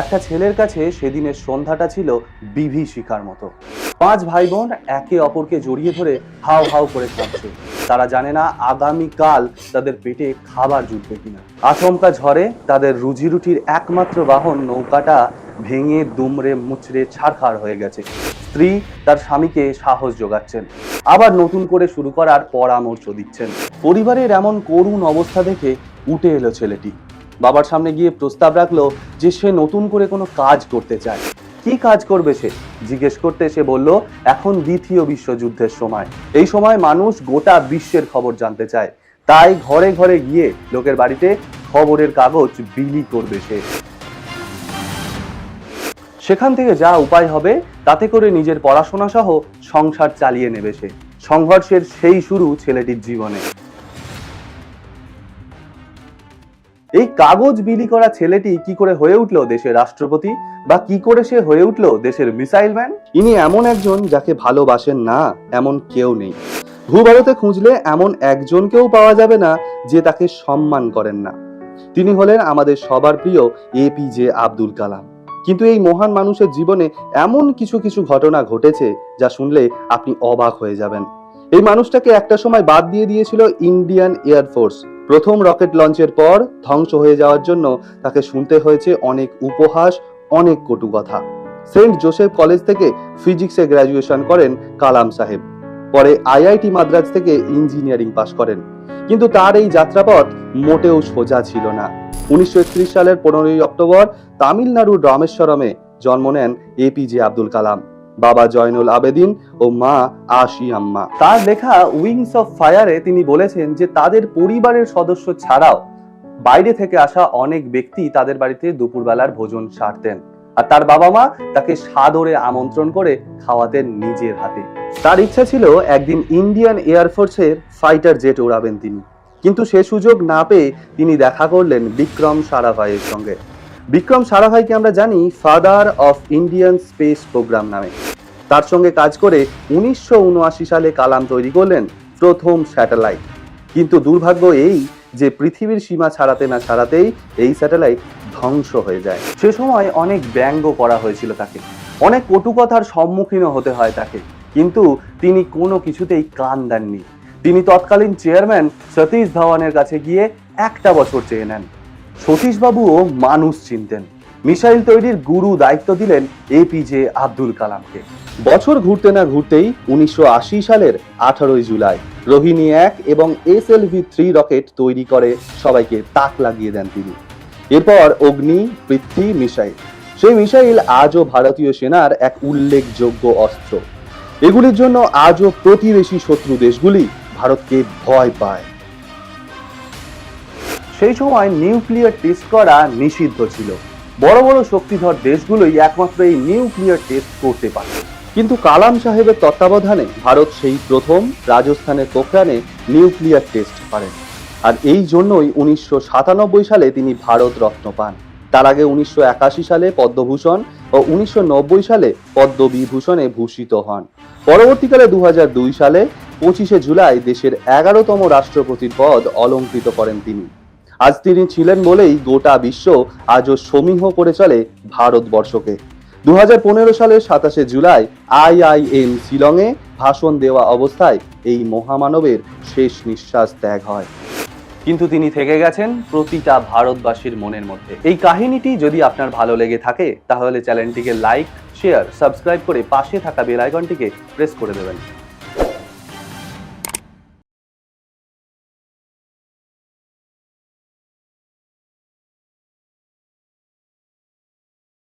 একটা ছেলের কাছে সেদিনের সন্ধ্যাটা ছিল বিভীষিকার মতো। পাঁচ ভাই বোন একে অপরকে জড়িয়ে ধরে হাও হাও করে কাঁদছে। তারা জানে না আগামী কাল তাদের পেটে খাবার জুটবে কিনা। আচমকা ঝড়ে তাদের রুজি রুটির একমাত্র বাহন নৌকাটা ভেঙে দুমড়ে মুচড়ে ছাড়খাড় হয়ে গেছে। স্ত্রী তার স্বামীকে সাহস যোগাচ্ছেন। আবার নতুন করে শুরু করার পরামর্শ দিচ্ছেন। পরিবারের এমন করুণ অবস্থা দেখে উঠে এলো ছেলেটি। বাবার সামনে গিয়ে প্রস্তাব রাখল যে সে নতুন করে কোনো কাজ করতে চায়। কি কাজ করবে সে? জিজ্ঞেস করতে সে বলল, এখন দ্বিতীয় বিশ্বযুদ্ধের সময়। এই সময় মানুষ গোটা বিশ্বের খবর জানতে চায়। তাই ঘরে ঘরে গিয়ে লোকের বাড়িতে খবরের কাগজ বিলি করবে সে। সেখান থেকে যা উপায় হবে, তাতে করে নিজের পড়াশোনা সহ সংসার চালিয়ে নেবে সে। সংঘর্ষের সেই শুরু ছেলেটির জীবনে। এই কাগজ বিলি করা ছেলেটি কি করে হয়ে উঠল দেশের রাষ্ট্রপতি? বা কি করে সে হয়ে উঠল দেশের মিসাইল ম্যান? ইনি এমন একজন যাকে ভালোবাসেন না, এমন কেউ নেই। ভূভারতে খুঁজলে এমন একজনকেও পাওয়া যাবে না যে তাকে সম্মান করেন না। তিনি হলেন আমাদের সবার প্রিয় এপিজে আব্দুল কালাম। কিন্তু এই মহান মানুষের জীবনে এমন কিছু কিছু ঘটনা ঘটেছে যা শুনলে আপনি অবাক হয়ে যাবেন। এই মানুষটাকে একটা সময় বাদ দিয়ে দিয়েছিল ইন্ডিয়ান এয়ারফোর্স প্রথম রকেট লঞ্চের পর ধ্বংস হয়ে যাওয়ার জন্য তাকে শুনতে হয়েছে অনেক উপহাস, অনেক কটু কথা। সেন্ট জোসেফ কলেজ থেকে ফিজিক্সে গ্র্যাজুয়েশন করেন কালাম সাহেব। পরে আইআইটি মাদ্রাজ থেকে ইঞ্জিনিয়ারিং পাশ করেন। কিন্তু তার এই যাত্রাপথ মোটেও সোজা ছিল না। উনিশশো একত্রিশ সালের পনেরোই অক্টোবর তামিলনাড়ুর রামেশ্বরমে জন্ম নেন এপিজে আব্দুল কালাম। বাবা জয়নুল আবেদিন ও মা আশি আম্মা। তার লেখা উইংস অফ ফায়ারে তিনি বলেছেন যে তাদের পরিবারের সদস্য ছাড়াও বাইরে থেকে আসা অনেক ব্যক্তি তাদের বাড়িতে দুপুরবেলার ভোজন সারতেন। আর তার বাবা মা তাকে সাদরে আমন্ত্রণ করে খাওয়াতেন নিজের হাতে। তার ইচ্ছা ছিল একদিন ইন্ডিয়ান এয়ারফোর্সের ফাইটার জেট ওড়াবেন তিনি। কিন্তু সে সুযোগ না পেয়ে তিনি দেখা করলেন বিক্রম সারাভাইয়ের সঙ্গে। বিক্রম সারাভাইকে আমরা জানি father of Indian space programme নামে। তার সঙ্গে কাজ করে উনিশশো উনআশি সালে কালাম তৈরি করলেন প্রথম স্যাটেলাইট। কিন্তু দুর্ভাগ্য এই যে পৃথিবীর সীমা ছাড়াতে না ছাড়াতেই এই স্যাটেলাইট ধ্বংস হয়ে যায়। সে সময় অনেক ব্যঙ্গ করা হয়েছিল তাকে। অনেক কটুকথার সম্মুখীনও হতে হয় তাকে। কিন্তু তিনি কোনো কিছুতেই কান দেননি। তিনি তৎকালীন চেয়ারম্যান সতীশ ধাওয়ানের কাছে গিয়ে একটা বছর চেয়ে নেন। সতীশবাবুও মানুষ চিনতেন। মিসাইল তৈরির গুরু দায়িত্ব দিলেন এপিজে আব্দুল কালামকে। বছর ঘুরতে না ঘুরতেই উনিশশো সালের আঠারোই জুলাই রোহিণী এক এবং S L V three rocket তৈরি করে সবাইকে তাক লাগিয়ে দেন তিনি। এরপর অগ্নি, পৃথ্বী, মিসাইল। সেই মিসাইল আজও ভারতীয় সেনার এক উল্লেখযোগ্য অস্ত্র। এগুলির জন্য আজও প্রতিবেশী শত্রু দেশগুলি ভারতকে ভয় পায়। সেই সময় নিউক্লিয়ার টেস্ট করা নিষিদ্ধ ছিল। বড় বড় শক্তিধর দেশগুলোই একমাত্র এই নিউক্লিয়ার টেস্ট করতে পারে। কিন্তু কালাম সাহেবের তত্ত্বাবধানে ভারত সেই প্রথম রাজস্থানের পোখরানে নিউক্লিয়ার টেস্ট করেন। আর এই জন্যই উনিশশো সাতানব্বই সালে তিনি ভারত রত্ন পান। তার আগে উনিশশো একাশি সালে পদ্মভূষণ ও উনিশশো নব্বই সালে পদ্মবিভূষণে ভূষিত হন। পরবর্তীকালে দু হাজার দুই সালে পঁচিশে জুলাই দেশের এগারোতম রাষ্ট্রপতির পদ অলঙ্কৃত করেন তিনি। আজ তিনি ছিলেন বলেই গোটা বিশ্ব আজও সমীহ করে চলে ভারতবর্ষকে। দু সালের সাতাশে জুলাই আইআইএম শিলংয়ে ভাষণ দেওয়া অবস্থায় এই মহামানবের শেষ নিঃশ্বাস ত্যাগ হয়। কিন্তু তিনি থেকে গেছেন প্রতিটা ভারতবাসীর মনের মধ্যে। এই কাহিনীটি যদি আপনার ভালো লেগে থাকে, তাহলে চ্যানেলটিকে লাইক, শেয়ার, সাবস্ক্রাইব করে পাশে থাকা বেল আইকনটিকে প্রেস করে দেবেন।